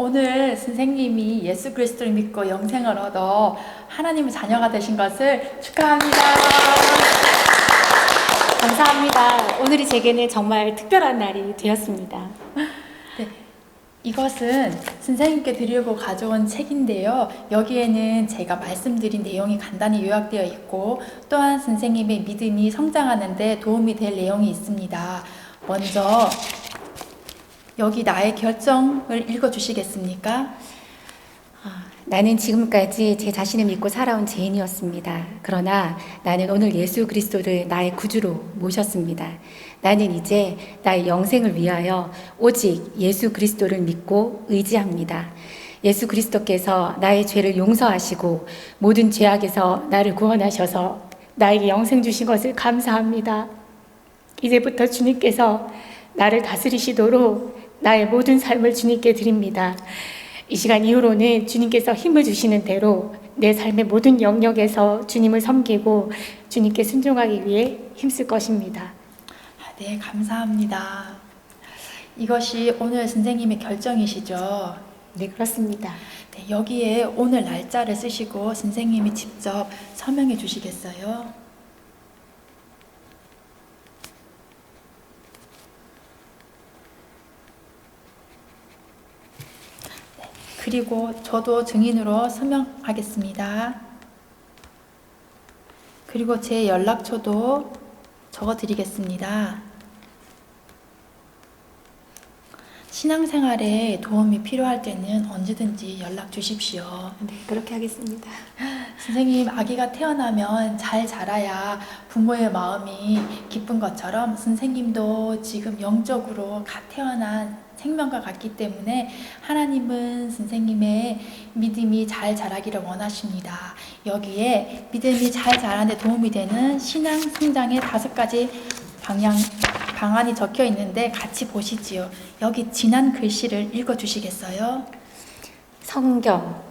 오늘 선생님이 예수 그리스도를 믿고 영생을 얻어 하나님의 자녀가 되신 것을 축하합니다. 감사합니다. 오늘이 제게는 정말 특별한 날이 되었습니다. 이것은 선생님께 드리고 가져온 책인데요. 여기에는 제가 말씀드린 내용이 간단히 요약되어 있고 또한 선생님의 믿음이 성장하는 데 도움이 될 내용이 있습니다. 먼저 여기 나의 결정을 읽어 주시겠습니까? 나는 지금까지 제 자신을 믿고 살아온 죄인이었습니다. 그러나 나는 오늘 예수 그리스도를 나의 구주로 모셨습니다. 나는 이제 나의 영생을 위하여 오직 예수 그리스도를 믿고 의지합니다. 예수 그리스도께서 나의 죄를 용서하시고 모든 죄악에서 나를 구원하셔서 나에게 영생 주신 것을 감사합니다. 이제부터 주님께서 나를 다스리시도록 나의 모든 삶을 주님께 드립니다. 이 시간 이후로는 주님께서 힘을 주시는 대로 내 삶의 모든 영역에서 주님을 섬기고 주님께 순종하기 위해 힘쓸 것입니다. 아, 네, 감사합니다. 이것이 오늘 선생님의 결정이시죠? 네, 그렇습니다. 네, 여기에 오늘 날짜를 쓰시고 선생님이 직접 서명해 주시겠어요? 그리고 저도 증인으로 서명하겠습니다. 그리고 제 연락처도 적어 드리겠습니다. 신앙생활에 도움이 필요할 때는 언제든지 연락 주십시오. 네, 그렇게 하겠습니다. 선생님, 아기가 태어나면 잘 자라야 부모의 마음이 기쁜 것처럼 선생님도 지금 영적으로 갓 태어난 생명과 같기 때문에 하나님은 선생님의 믿음이 잘 자라기를 원하십니다. 여기에 믿음이 잘 자라는 데 도움이 되는 신앙 성장의 다섯 가지 방향 방안이 적혀 있는데 같이 보시지요. 여기 진한 글씨를 읽어 주시겠어요? 성경.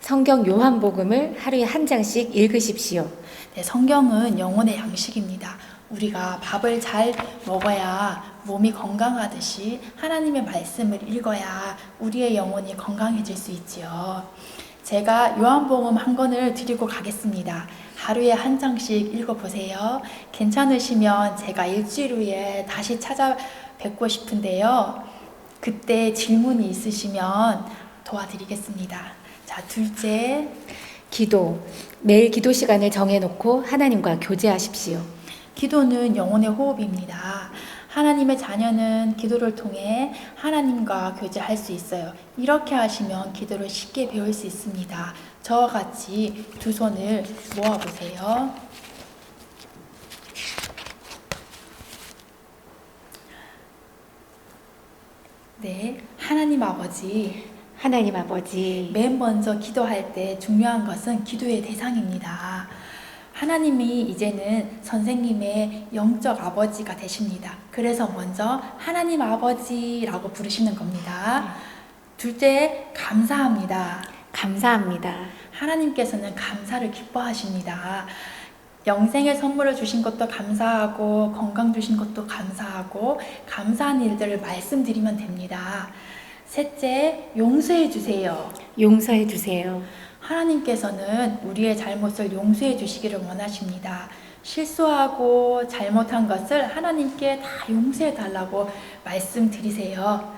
성경 요한복음을 하루에 한 장씩 읽으십시오. 네, 성경은 영혼의 양식입니다. 우리가 밥을 잘 먹어야 몸이 건강하듯이 하나님의 말씀을 읽어야 우리의 영혼이 건강해질 수 있지요. 제가 요한복음 한 권을 드리고 가겠습니다. 하루에 한 장씩 읽어보세요. 괜찮으시면 제가 일주일 후에 다시 찾아뵙고 싶은데요. 그때 질문이 있으시면 도와드리겠습니다. 자, 둘째. 기도. 매일 기도 시간을 정해놓고 하나님과 교제하십시오. 기도는 영혼의 호흡입니다. 하나님의 자녀는 기도를 통해 하나님과 교제할 수 있어요. 이렇게 하시면 기도를 쉽게 배울 수 있습니다. 저와 같이 두 손을 모아보세요. 네, 하나님 아버지, 하나님 아버지, 맨 먼저 기도할 때 중요한 것은 기도의 대상입니다. 하나님이 이제는 선생님의 영적 아버지가 되십니다. 그래서 먼저 하나님 아버지라고 부르시는 겁니다. 둘째, 감사합니다. 감사합니다. 하나님께서는 감사를 기뻐하십니다. 영생의 선물을 주신 것도 감사하고 건강 주신 것도 감사하고 감사한 일들을 말씀드리면 됩니다. 셋째, 용서해 주세요. 용서해 주세요. 하나님께서는 우리의 잘못을 용서해 주시기를 원하십니다. 실수하고 잘못한 것을 하나님께 다 용서해 달라고 말씀드리세요.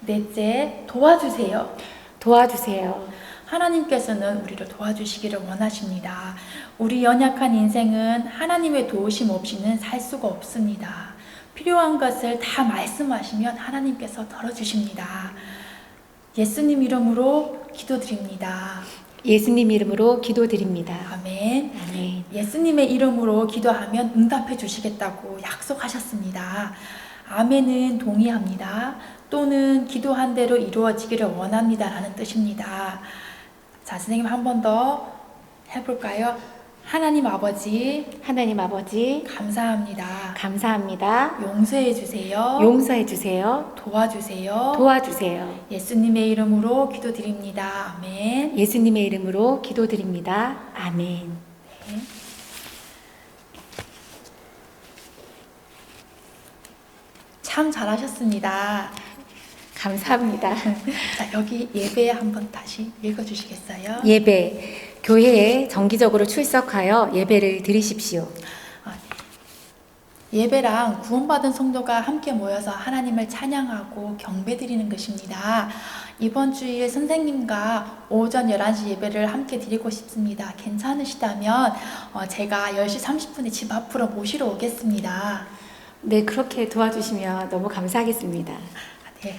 넷째, 도와주세요. 도와주세요. 하나님께서는 우리를 도와주시기를 원하십니다. 우리 연약한 인생은 하나님의 도우심 없이는 살 수가 없습니다. 필요한 것을 다 말씀하시면 하나님께서 덜어주십니다. 예수님 이름으로 기도드립니다. 예수님 이름으로 기도드립니다. 아멘. 아멘. 예수님의 이름으로 기도하면 응답해 주시겠다고 약속하셨습니다. 아멘은 동의합니다. 또는 기도한 대로 이루어지기를 원합니다라는 뜻입니다. 자, 선생님 한 번 더 해볼까요? 하나님 아버지, 하나님 아버지, 감사합니다. 감사합니다. 용서해 주세요. 용서해 주세요. 도와주세요. 도와주세요. 예수님의 이름으로 기도드립니다. 아멘. 예수님의 이름으로 기도드립니다. 아멘. 참 잘하셨습니다. 감사합니다. 자, 여기 예배 한번 다시 읽어 주시겠어요? 예배. 교회에 정기적으로 출석하여 예배를 드리십시오. 예배랑 구원받은 성도가 함께 모여서 하나님을 찬양하고 경배드리는 것입니다. 이번 주일 선생님과 오전 11시 예배를 함께 드리고 싶습니다. 괜찮으시다면 어, 제가 10시 30분에 집 앞으로 모시러 오겠습니다. 네, 그렇게 도와주시면 너무 감사하겠습니다. 네.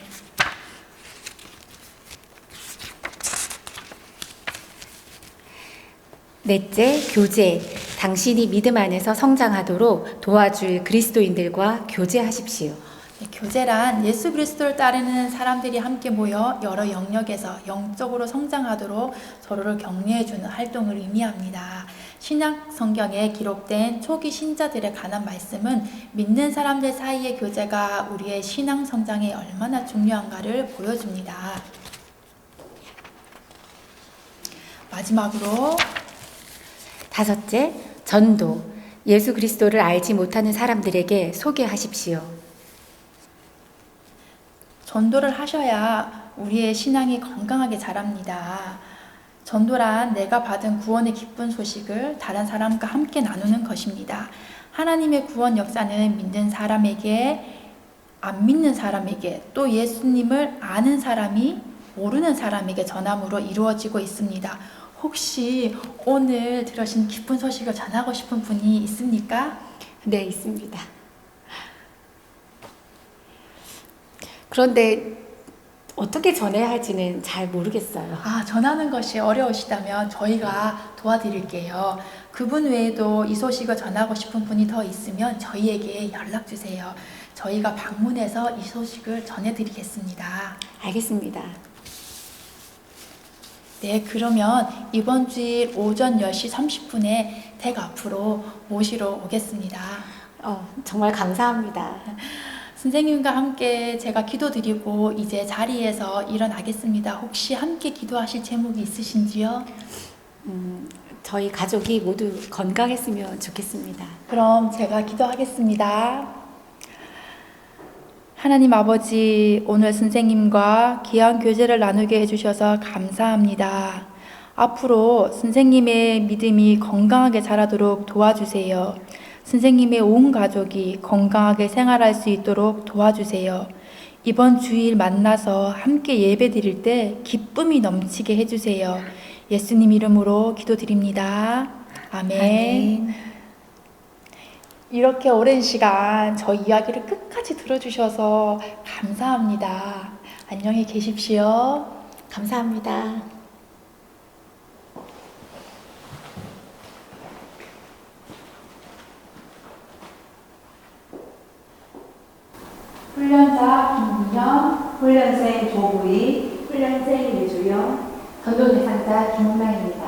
넷째, 교제. 당신이 믿음 안에서 성장하도록 도와줄 그리스도인들과 교제하십시오. 네, 교제란 예수 그리스도를 따르는 사람들이 함께 모여 여러 영역에서 영적으로 성장하도록 서로를 격려해주는 활동을 의미합니다. 신약 성경에 기록된 초기 신자들에 관한 말씀은 믿는 사람들 사이의 교제가 우리의 신앙 성장에 얼마나 중요한가를 보여줍니다. 마지막으로 다섯째, 전도. 예수 그리스도를 알지 못하는 사람들에게 소개하십시오. 전도를 하셔야 우리의 신앙이 건강하게 자랍니다. 전도란 내가 받은 구원의 기쁜 소식을 다른 사람과 함께 나누는 것입니다. 하나님의 구원 역사는 믿는 사람에게, 안 믿는 사람에게, 또 예수님을 아는 사람이 모르는 사람에게 전함으로 이루어지고 있습니다. 혹시 오늘 들으신 기쁜 소식을 전하고 싶은 분이 있습니까? 네, 있습니다. 그런데 어떻게 전해야 할지는 잘 모르겠어요. 아, 전하는 것이 어려우시다면 저희가 도와드릴게요. 그분 외에도 이 소식을 전하고 싶은 분이 더 있으면 저희에게 연락 주세요. 저희가 방문해서 이 소식을 전해드리겠습니다. 알겠습니다. 네, 그러면 이번 주일 오전 10시 30분에 댁 앞으로 모시러 오겠습니다. 어, 정말 감사합니다. 선생님과 함께 제가 기도드리고 이제 자리에서 일어나겠습니다. 혹시 함께 기도하실 제목이 있으신지요? 음, 저희 가족이 모두 건강했으면 좋겠습니다. 그럼 제가 기도하겠습니다. 하나님 아버지, 오늘 선생님과 귀한 교제를 나누게 해주셔서 감사합니다. 앞으로 선생님의 믿음이 건강하게 자라도록 도와주세요. 선생님의 온 가족이 건강하게 생활할 수 있도록 도와주세요. 이번 주일 만나서 함께 예배 드릴 때 기쁨이 넘치게 해주세요. 예수님 이름으로 기도드립니다. 아멘. 이렇게 오랜 시간 저 이야기를 끝까지 들어주셔서 감사합니다. 안녕히 계십시오. 감사합니다. 훈련자 김민영, 훈련생 조부희, 훈련생 유주영, 전도 대상자 김은랑입니다.